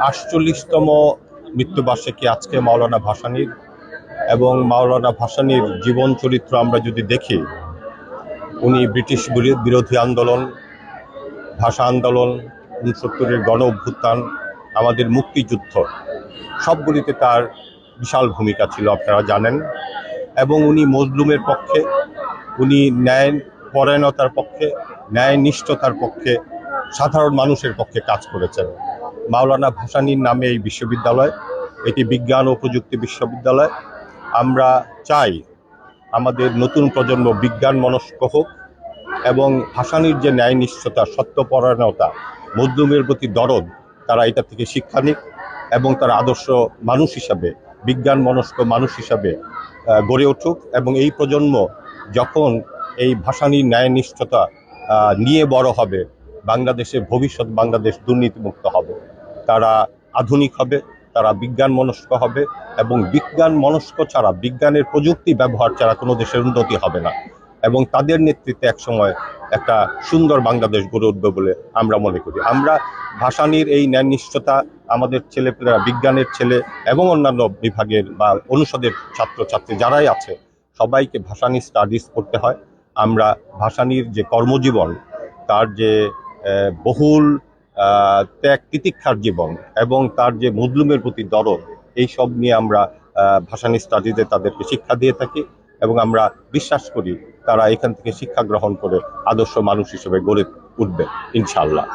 আটচল্লিশতম মৃত্যুবার্ষিকী আজকে মাওলানা ভাসানীর এবং মাওলানা ভাসানীর জীবন চরিত্র আমরা যদি দেখি, উনি ব্রিটিশ বিরো- বিরোধী আন্দোলন ভাষা আন্দোলন, উনসত্তরের গণ অভ্যুত্থান, আমাদের মুক্তিযুদ্ধ, সবগুলিতে তার বিশাল ভূমিকা ছিল, আপনারা জানেন। এবং উনি মজলুমের পক্ষে, উনি ন্যায় পরায়ণতার পক্ষে ন্যায় নিষ্ঠতার পক্ষে, সাধারণ মানুষের পক্ষে কাজ করেছেন। মাওলানা ভাসানীর নামে এই বিশ্ববিদ্যালয়, এটি বিজ্ঞান ও প্রযুক্তি বিশ্ববিদ্যালয়। আমরা চাই আমাদের নতুন প্রজন্ম বিজ্ঞান মনস্ক হোক এবং ভাসানীর যে ন্যায়নিষ্ঠতা সত্যপরায়ণতা মজলুমের প্রতি দরদ তারা এটা থেকে শিক্ষা নিক এবং তারা আদর্শ মানুষ হিসাবে বিজ্ঞান মনস্ক মানুষ হিসাবে গড়ে উঠুক এবং এই প্রজন্ম যখন এই ভাসানীর ন্যায়নিষ্ঠতা আহ, নিয়ে বড় হবে বাংলাদেশের ভবিষ্যৎ বাংলাদেশ দুর্নীতিমুক্ত হবে। তারা আধুনিক হবে তারা বিজ্ঞান মনস্ক হবে এবং বিজ্ঞান মনস্ক ছাড়া বিজ্ঞানের প্রযুক্তি ব্যবহার ছাড়া কোনো দেশের উন্নতি হবে না। এবং তাদের নেতৃত্বে একসময় একটা সুন্দর বাংলাদেশ গড়ে উঠবে বলে আমরা মনে করি। আমরা ভাসানীর এই ন্যায়নিষ্ঠতা, আমাদের ছেলেপেলেরা, বিজ্ঞানের ছেলে এবং অন্যান্য বিভাগের বা অনুষদের ছাত্রছাত্রী যারাই আছে, সবাইকে ভাসানী স্টাডিজ করতে হয়। আমরা ভাসানীর যে কর্মজীবন, তার যে বহুল ত্যাগ তিতিক্ষার জীবন এবং তার যে মজলুমের প্রতি দরদ, এই সব নিয়ে আমরা ভাসানী স্টাডিজে তাদেরকে শিক্ষা দিয়ে থাকি এবং আমরা বিশ্বাস করি তারা এখান থেকে শিক্ষা গ্রহণ করে আদর্শ মানুষ হিসেবে গড়ে উঠবে ইনশাআল্লাহ।